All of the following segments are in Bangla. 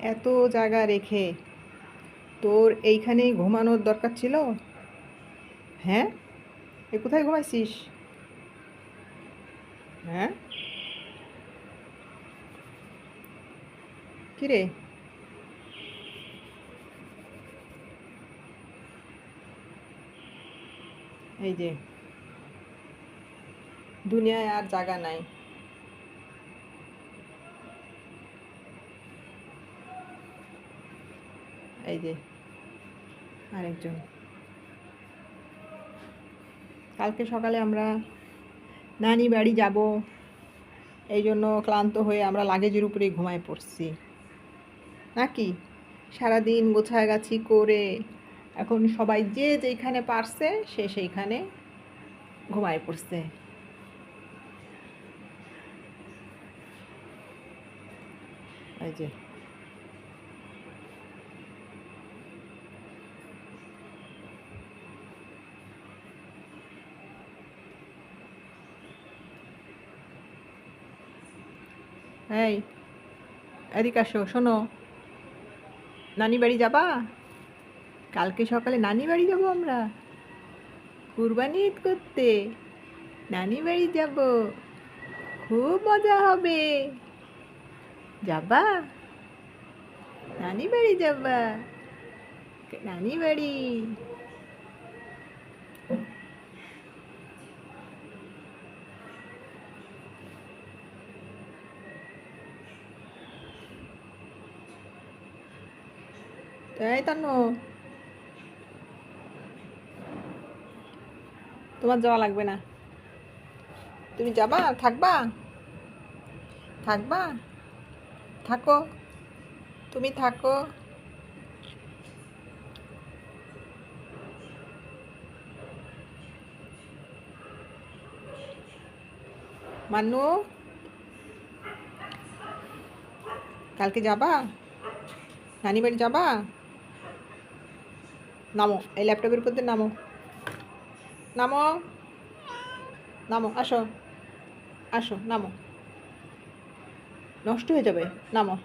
এত জায়গা রেখে তোর এইখানেই ঘুমানোর দরকার ছিল? হ্যাঁ? এ কোথায় ঘুমাইছিস? হ্যাঁ? কিরে এই যে। দুনিয়ায় আর জায়গা নাই। এই যে, আরেকজন। কালকে সকালে আমরা নানি বাড়ি যাব, এই জন্য ক্লান্ত হয়ে আমরা লাগেজের উপরেই ঘুমায় পড়ছি। নাকি? সারাদিন গোছাগাছি করে এখন সবাই যে যেইখানে পারছে, সে সেইখানে ঘুমায় পড়ছে। এই যে। এই, এদিকে আসো, শোনো। নানি বাড়ি যাবা? কালকে সকালে নানি বাড়ি যাব আমরা। কুরবানি ঈদ করতে নানি বাড়ি যাব। খুব মজা হবে। যাবা? নানি বাড়ি যাবা? নানি বাড়ি। এই তান্নু তোমার যাওয়া লাগবে না। তুমি যাবা? থাকবা? থাকবা? থাকো। তুমি থাকো। মানু কালকে যাবা? নানি বাড়ি যাবা? নামো, এই ল্যাপটপের উপর দিয়ে নামো। নামো। নামো, আসো। আসো, নামো। নষ্ট হয়ে যাবে, নামো।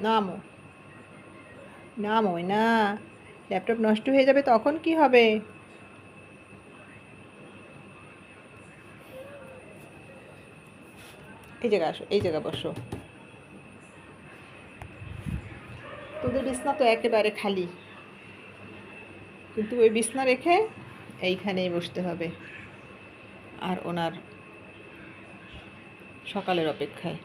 নামো। নামো না। ল্যাপটপ নষ্ট হয়ে যাবে, তখন কি হবে? এই জায়গা আসো, এই জায়গা বসো। তোদের বিছনা তো একেবারে খালি। কিন্তু ওই বিছনা রেখে এইখানেই বসতে হবে। আর ওনার সকালের অপেক্ষায়।